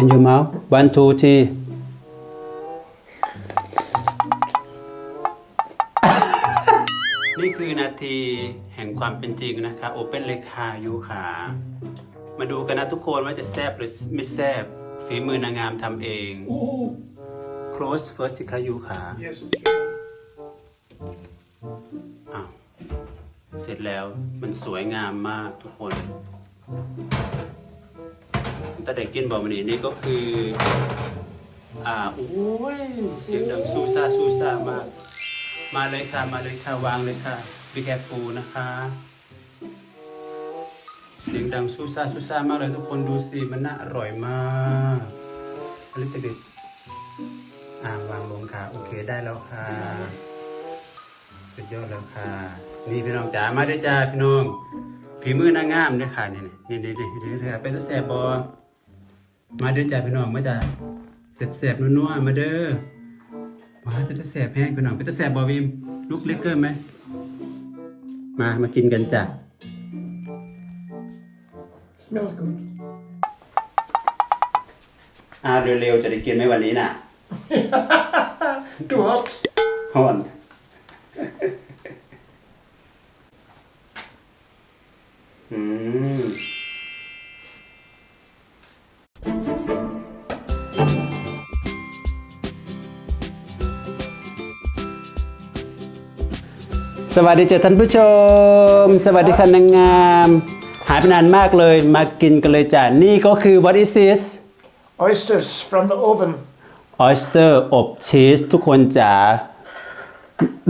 in your mouth one two three นี่คือนาทีแห่งความเป็นจริงนะคะโอเปนเลยค่ะยูขามาดูกันนะทุกคนว่าจะแซบหรือไม่แซบฝีมือนางงามทำเอง Oh, close first สิคะยูขา yes, it's true. อ้าวเสร็จแล้วมันสวยงามมากทุกคน แต่เด็กกินบอกมันนี่นี่ก็คือ อ่าโอ้ยเสียงดังซูซ่าซูซ่ามากมาเลยค่ะมาเลยค่ะวางเลยค่ะ be careful นะคะ เสียงดังซูซ่าซูซ่ามากเลยทุกคนดูสิมันน่าอร่อยมากอลิตเด็ดอ่าวางลงค่ะ โอเคได้แล้วค่ะ สุดยอดแล้วค่ะ นี่พี่น้องจ๋ามาด้วยจ้าพี่น้องฝีมือนางงามด้วยค่ะนี่นี่นี่นี่นี่นี่ค่ะเป็นตะแสบบอ มาด้วยจ้าพี่น้องมาจ้าแสบๆนัวๆมาเด้อมาเป็นตะแสบแห้งพี่น้องเป็นตะแสบบอวิมลูกเล็กเกินไหมมามากินกันจ้ะ Smells good. อ่าเร็วๆจะได้กินไหมวันนี้น่ะ Too hot. ฮ้อน อืม สวัสดีเจ้าท่านผู้ชม สวัสดีค่ะนางงาม หายไปนานมากเลยมากินกันเลยจ้ะ นี่ก็คือ what is this Oysters from the oven. ออ s สเตอร์อบชีสทุกคนจ๋า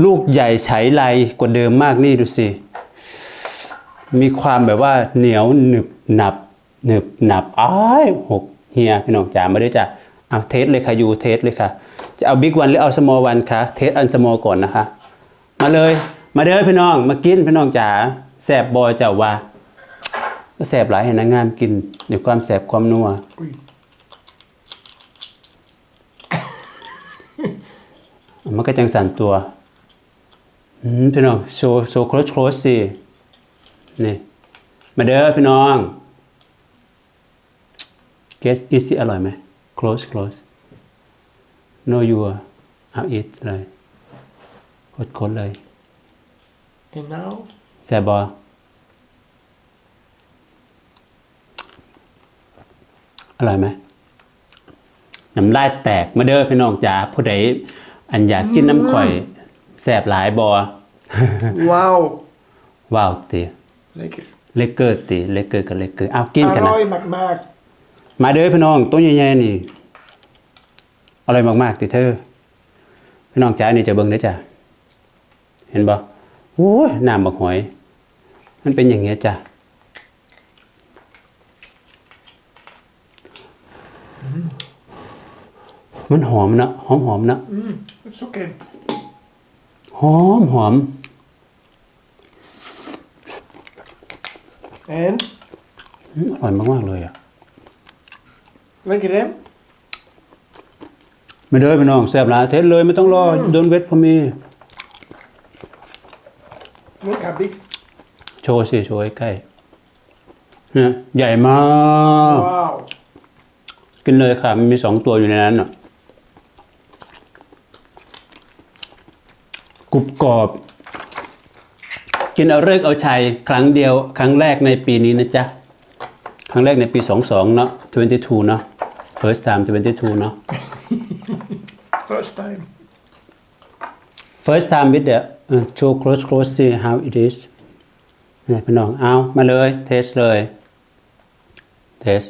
ลูกใหญ่ใช้ไรกว่าเดิมมากนี่ดูสิ มีความแบบว่าเหนียวหนึบหนับหนึบหนับอ้ายหกเฮียพี่น้องจ๋ามาด้วยจ้ะเอาเทสเลยค่ะยูเทสเลยค่ะ จะเอาบิ๊กวันหรือเอาสมอลวันคะเทสอันสมอลก่อนนะคะ มาเลย มาเด้อพี่น้อง มากินพี่น้องจ๋าแสบบอยเจ้าว่าก็แสบหลายเห็นนางงามกินเดี๋ยวความแสบความนัว Ui. มันก็จังสั่นตัวอืมพี่น้องโชว์โชว์โคลสโคลสสินี่มาเด้อพี่น้อง guess is it อร่อยไหม close close no you เอา eat เลยกดกดเลย And now, แซ่บบอ อร่อยไหมน้ำลายแตกมาเด้อพี่น้องจ๋าผู้ใดอันอยากกินน้ำข่อยแสบหลายบอ wow. ว้าวตี Lekker. เลกเกอร์ตีเลกเกอร์กับเลกเกอร์เอากินกันนะ Aroy McMaak. มาเด้อพี่น้องตัวใหญ่ๆนี่อร่อยมากๆติเธอพี่น้องจ๋านี่จะเบิ่งได้อจ้ะเห็นบ่ โอ้ยน้ำบักหอย มันเป็นอย่างเงี้ยจ้ะมันหอมนะหอมหอมๆนะ Mm, it's okay. หอมหอม And อืมอร่อยมากๆเลยอะ lekker hè? ไม่เด้อพี่น้องแซ่บหลายเทสเลยไม่ต้องรอโดนเวทพอมี Look how big. โชว์สิโชว์ใกล้ๆเนี่ยใหญ่มาก Wow. กินเลยค่ะ มันมีสองตัวอยู่ในนั้นอะกรุบกรอบ กินเอาเลิกษ์เอาชัยครั้งเดียว ครั้งแรกในปีนี้นะจ๊ะ ครั้งแรกในปี 22 เนาะ22 เนาะ first time 22 เนาะ First time. First time with the uh, show close close see how it is นี่พี่น้องเอามาเลย เทสเลย เทส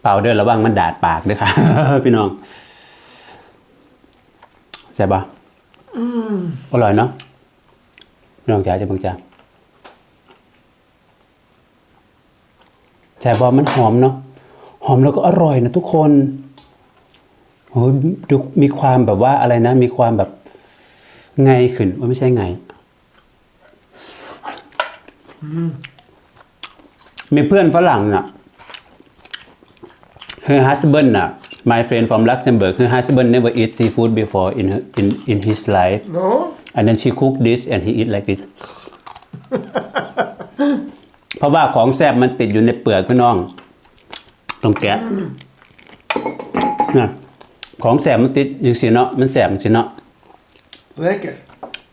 เปล่าเดินระวังมันดาดปากด้วยค่ะ พี่น้องใช่ปะอร่อยเนาะพี่น้องจ๋าจะบังจ๋าใช่ปะมันหอมเนาะ หอมแล้วก็อร่อยนะทุกคน โอ้ยดูมีความแบบว่าอะไรนะ มีความแบบไงขึ้นว่าไม่ใช่ไงมีเพื่อนฝรั่งอะ her husband อะ my friend from Luxembourg her husband never eat seafood before in her, in in his life No? and then she cook this and he eat like this เพราะว่าของแซ่บมันติดอยู่ในเปลือกพี่น้องต้องแกะนะ ของแซ่บมันติดอย่างสีเนาะมันแซ่บอย่างสีเนาะ Lekker.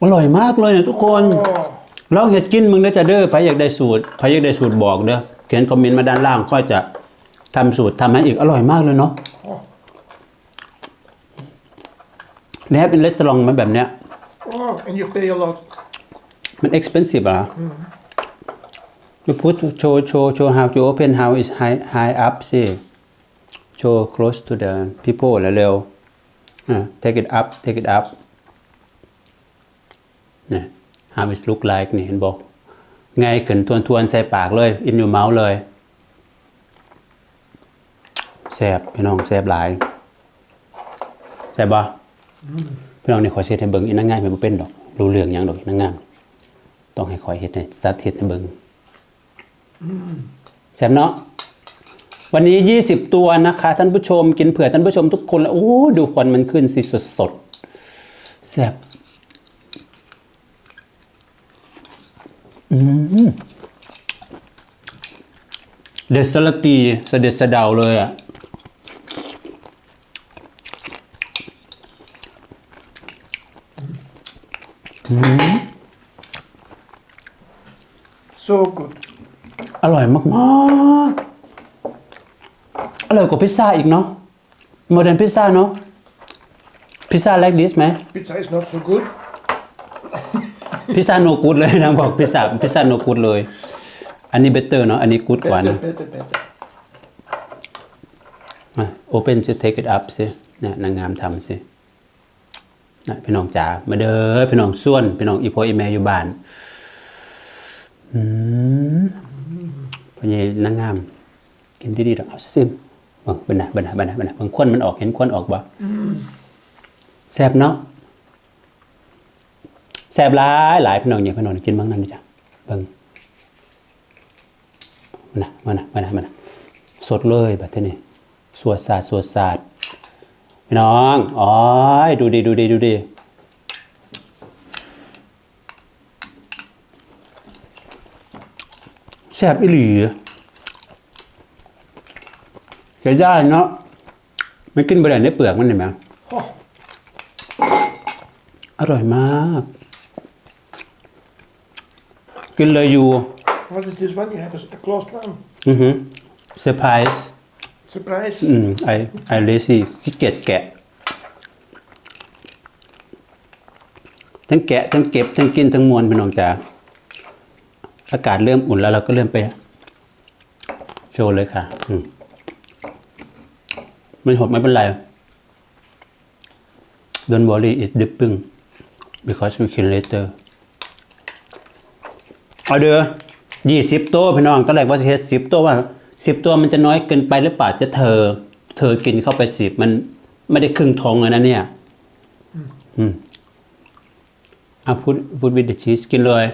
อร่อยมากเลยนะทุกคน Oh. ลองเห็ดกินมึงได้อจะเด้อใครอยากได้สูตรใครอยากได้สูตรบอกเด้อเขียนคอมเมนต์มาด้านล่างก็จะทำสูตรทำให้อีกอร่อยมากเลยเนาะ Oh. แนบเป็นรีสอร์ทมันแบบเนี้ย oh, and you pay a lot. มัน expensive เหรอ you put show show show how to open how is high high up สิ show close to the people เร็วๆอ่า take it up take it up เนี่ย how it look like นี่เห็นบอกไงขึ้นทวนทวนๆ ใส่ปากเลย in your mouth เลยแซบพี่น้องแซบหลายแซบบ่พี่น้องนี่ขอเช็ดให้เบิ่งอีนงง่ายไม่เป็นดอกรู้เรื่องหยังดอกอีนั่งงามต้องให้คอยเฮ็ดให้สาธิตให้เบิ่งแซบเนาะ วันนี้ 20 ตัวนะคะ ท่านผู้ชมกินเผื่อท่านผู้ชมทุกคนแล้วโอ้ดูควันมันขึ้นสิสดสดๆแซบอืมเด็ดสลัดตีเสด็จสะเดาเลยอะ So good. อร่อยมากๆอ ร่อยกว่าพิซซ่าอีกเนาะโมเดิร์นพิซซ่าเนาะพิซซ่า like this ไหม Pizza is not so good. พิซซ่าโนกูดเลยนะบอกพิซซ่าพิซซ่าโนกูดเลย อันนี้เบเตอร์เนาะอันนี้กูดกว่า Better, นะ better, better. โอเปนจะ take it up สิเนี่ยนางงามทำสินะพี่น้องจ๋ามาเด้อพี่น้องส่วน พี่น้องอีโพอีแมอยู่บ้านอืมพอใหญนางงาม กินดีๆดอกเอาซิมเบิ่งเบิ่งนะเบิ่งนะเบิ่งนะเบิ่งนะเบิ่งควันมันออกเห็นควันออกบ่แซ่บเนาะแซ่บหลายหลายพี่น้องอย่าพี่น้องกินบ้างนั่นนะจ๊ะเบิ่งมานะมานะมานะมานะสดเลยแบบนี้สวดศาสตร์สวดศาสตร์พี่น้องอ๋อยดูดีดูดีดูดีแซ่บอีหลี เสียดายเนาะไม่กินบะไดในเปลือกมันเห็นไหม Oh, อร่อยมาก กินเลยอยู่ what is this one? You have a, a closed one. อือฮึเซอร์ไพรส์ Surprise. อืมไอไอเลซี่ขี้เกียจแกะ ทั้งแกะ ทั้งเก็บ ทั้งกิน ทั้งมวนพี่น้องจ๋าอากาศเริ่มอุ่นแล้วเราก็เริ่มไป โชว์เลยค่ะ อืม ไม่หดไม่เป็นไร Don't worry it's dipping because we can later เอาเด้อยี่สิบตัวพี่น้องก็เลยว่าเฮ็ดสิบตัวว่าสิบตัวมันจะน้อยเกินไปหรือเปล่าจะเธอ เธอกินเข้าไปสิบมันไม่ได้ครึ่งทองเลยนะเนี่ย อืมอะพูดพูดวิดชีสกินเลย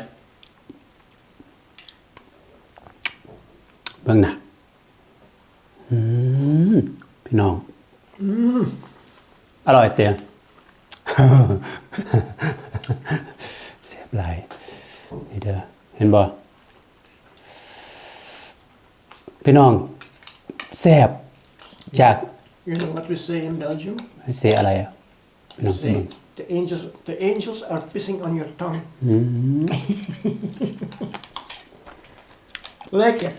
เบิ่งนะอืมพี่ น้องอร่อยเตียงเสียบไหลายนี่เด้อเห็นบ่พี่น้องแซ่บจาก You know what we say in Belgium? เสียอะไรอะพี่น้ We อง say the angels, the angels are pissing on your tongue. Lekker.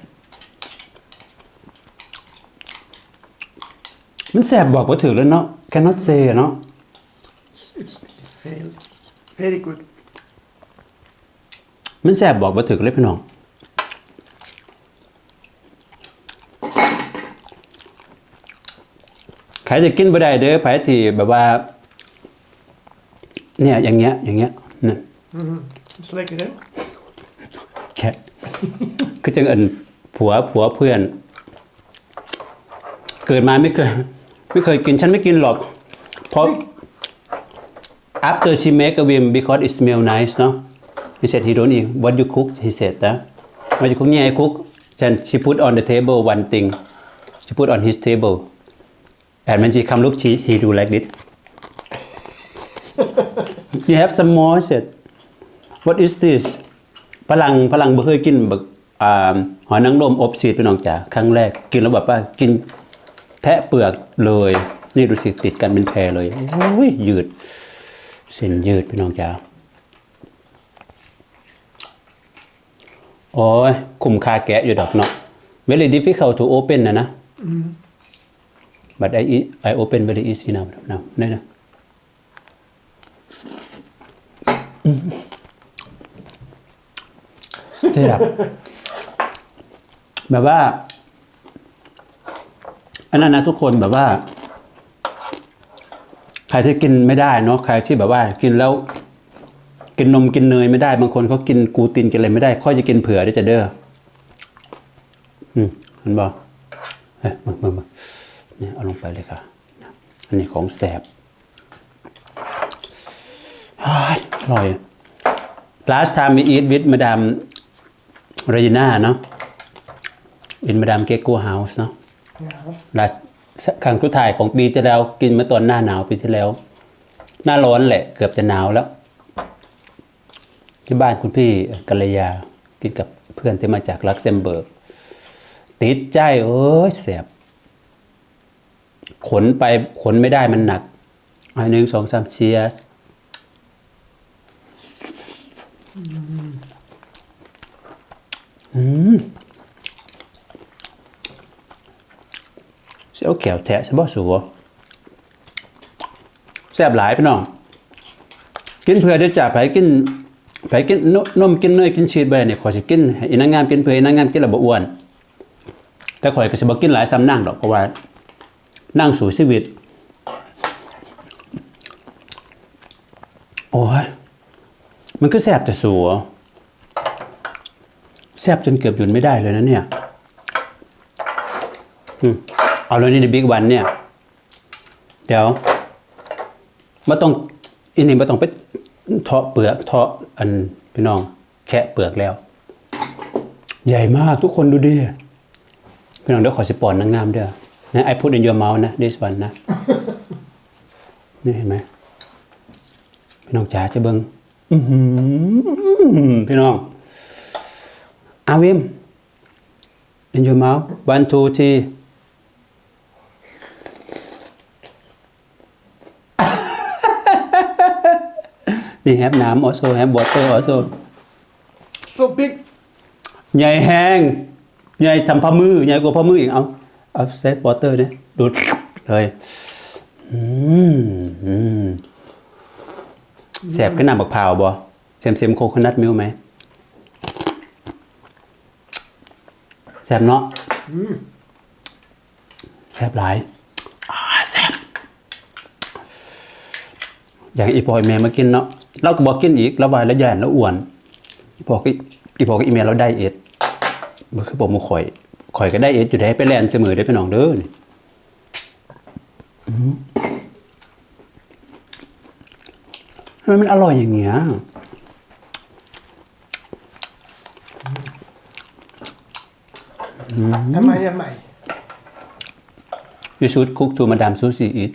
มันแซ่บบอกว่าถือแล้วเนาะ cannot say เนาะ It's very, very good. มันแซ่บบอกว่าถือเลยพี่น้อง ใครจะกินบ่ได้เด้อไผที่แบบว่า เนี่ยอย่างเงี้ย อย่างเงี้ยเนี่ย It's lekker, hè? แค่คือจังเอินผัวผัวเพื่อน เกิดมาไม่เคย ไม่เคยกินฉันไม่กินหรอก เพราะ after she make a whim because it smell nice เนาะ he said he don't eat what you cook he said นะ what you cook เนี่ย I cook then she put on the table one thing she put on his table and when she come look she he do like this you have some more said what is this ฝรั่งฝรั่งบ่เคยกินแบักอ่าหอยนางรมอบชีสพี่น้องจ๋าครั้งแรกกินแล้วแบบว่ากิน แทะเปลือกเลย นี่ดูสิติดกันเป็นแพรเลยโอ้ยยืด เส้นยืดพี่น้องจ๋าโอ้ยคุมคาแกะอยู่ดอกเนาะ very difficult to open นะนะ but I I open very easy now now นี่นะเสียบแบบว่า อันนั้นนะทุกคนแบบว่า ใครที่กินไม่ได้เนาะใครที่แบบว่า กินแล้ว กินนมกินเนยไม่ได้ บางคนเขากินกูตินกินอะไรไม่ได้ ค่อยจะกินเผื่อได้จะเด้ออืมเห็นบ่เอ้ยมามามาเนี่ยเอาลงไปเลยค่ะ อันนี้ของแสบอร่อย last time we eat with Madam Regina เนาะ in Madam Gecko House เนาะ ลาครั้งสุดท้ายของปีที่แล้ว กินเมื่อตอนหน้าหนาวปีที่แล้ว หน้าร้อนแหละ เกือบจะหนาวแล้ว ที่บ้านคุณพี่กัลยา กินกับเพื่อนที่มาจากลักเซมเบิร์ก ติดใจเอ้ยเสียบ ขนไปขนไม่ได้มันหนักอันหนึ่งสองสามเชียสอืม เสียวแขวแทะใช่บ่สัวแซ่บหลายพี่น้อง กินเพื่อได้จ่าไปกินไปกินนมกินเนยกินชีสไปเนี่ยขอยสิกินอีนางงามกินเพื่ออีนางงามกินแล้วบ่อ้วน แต่ข่อยก็สิบ่กินหลายซ้ำนั่งดอกเพราะว่านั่งสู่ชีวิต โอ้ยมันก็แซ่บแต่สัวแซ่บจนเกือบหยุดไม่ได้เลยนะเนี่ย เอาเลยนี่ในบิ๊กวันเนี่ย เดี๋ยวมาต้องอินนี่มาต้องไปเทาะเปลือกเทาะอันพี่น้อง แคะเปลือกแล้ว ใหญ่มากทุกคนดูดิ พี่น้องเดี๋ยวขอสิปอนนางงามเด้อนะ I put in your mouth นะ this one นะ นี่เห็นไหมพี่น้องจ๋าจะเบิงพี่น้องอาวิม in your mouth one two three นี่แฮปน้ำ also แฮป water also So big. ใหญ่แห้งใหญ่จำพามือใหญ่กว่าพามืออีกเอาเอาเซฟวอเตอร์เนี่ยดูดเลยอืมอืมแสบขึ้นน้ำบักพร้าวบ่เซมเซมโคโคนัทมิลไหมแสบเนาะแสบหลายอ่าแสบอย่างอีพอยแม่มากินเนาะ เราก็บอกกินอีกแล้ววายแล้วย่านแล้วอ้วนอีพอก็อีพอก็อีเมลเราได้เอ็ดมันคือผมมาข่อยข่อยก็ได้เอ็ดอยู่ได้ไปแลนเสมอได้ไปน้องเด้อนี่อืมทำไมมันอร่อยอย่างเงี้ย Am I, am I? You should cook to Madame Susie eat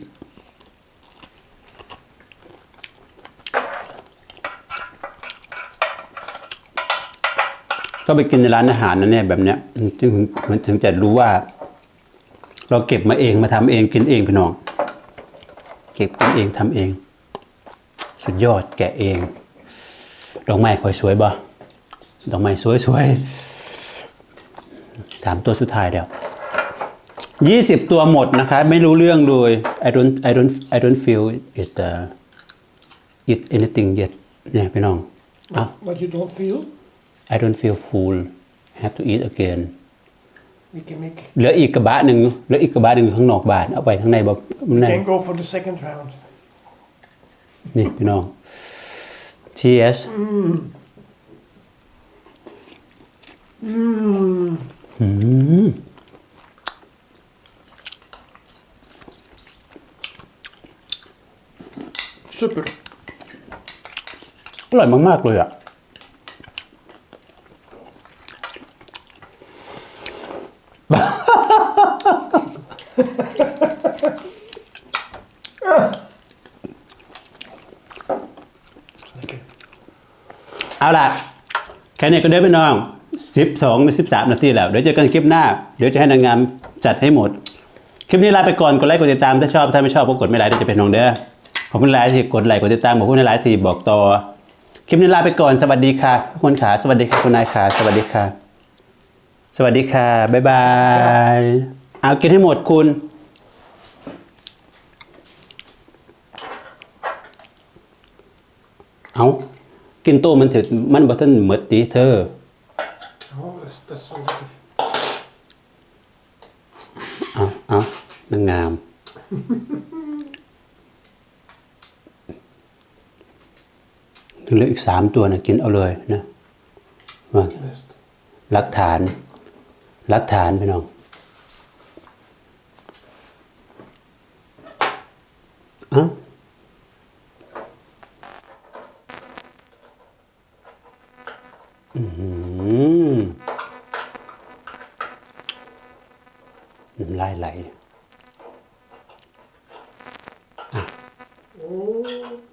ก็ไปกินในร้านอาหารนั่นเนี่ยแบบเนี้ยจึงมันถึงจะรู้ว่า เราเก็บมาเองมาทำเองกินเองพี่น้อง เก็บกินเองทำเอง สุดยอดแกะเองดอกไม้คอยสวยบ่ดอกไม้สวยสวยสามตัวสุดท้ายเดียวยี่สิบตัวหมดนะคะ ไม่รู้เรื่องเลย I don't I don't I don't feel it uh, eat anything yet เนี่ยพี่น้องเอา What you don't feel? I don't feel full have to eat again We can make. เหลืออีกกระบะหนึ่งเหลืออีกกระบะหนึ่งอยู่ข้างนอกบ้านเอาไปข้างในบ่ใน Can go for the second round. นี่พี่น้อง cheers Mm. อืม Super. อร่อยมาก ๆ เลยอะ เอาล่ะ แค่นี้ก็เด้อพี่น้องสิบสองหรือสิบสามนาทีแล้ว เดี๋ยวเจอกันคลิปหน้า เดี๋ยวจะให้นางงามจัดให้หมด คลิปนี้ลาไปก่อน กดไลค์กดติดตามถ้าชอบ ถ้าไม่ชอบก็กดไม่ไลค์เดี๋ยวจะเป็นน้องเด้อ ขอบคุณหลายที่กดไลค์กดติดตามขอบคุณหลายที่บอกต่อ คลิปนี้ลาไปก่อน สวัสดีค่ะทุกคนขา สวัสดีค่ะคุณนายขาสวัสดีค่ะ สวัสดีค่ะ บ๊ายบาย เอากินให้หมดคุณเอา กินโตมันถึงมันบ่ทันหมดติเธอ เอาเอานางงาม ถึงเหลืออีกสามตัวนะกินเอาเลยนะว่าหลักฐานหลักฐานพี่น้อง น้ำลายไหล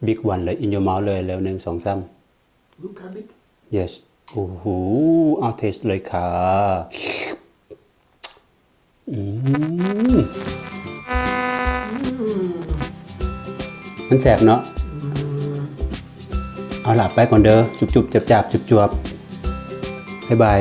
บิ๊กวันเลยอินโยมาเลยแล้วหนึ่งสองสาม look how big. yes โอ้โหเอาเทสเลยค่ะอืมมันแสบเนาะเอาหลับไปก่อนเด้อจุบๆจับๆจุบๆบ๊ายบาย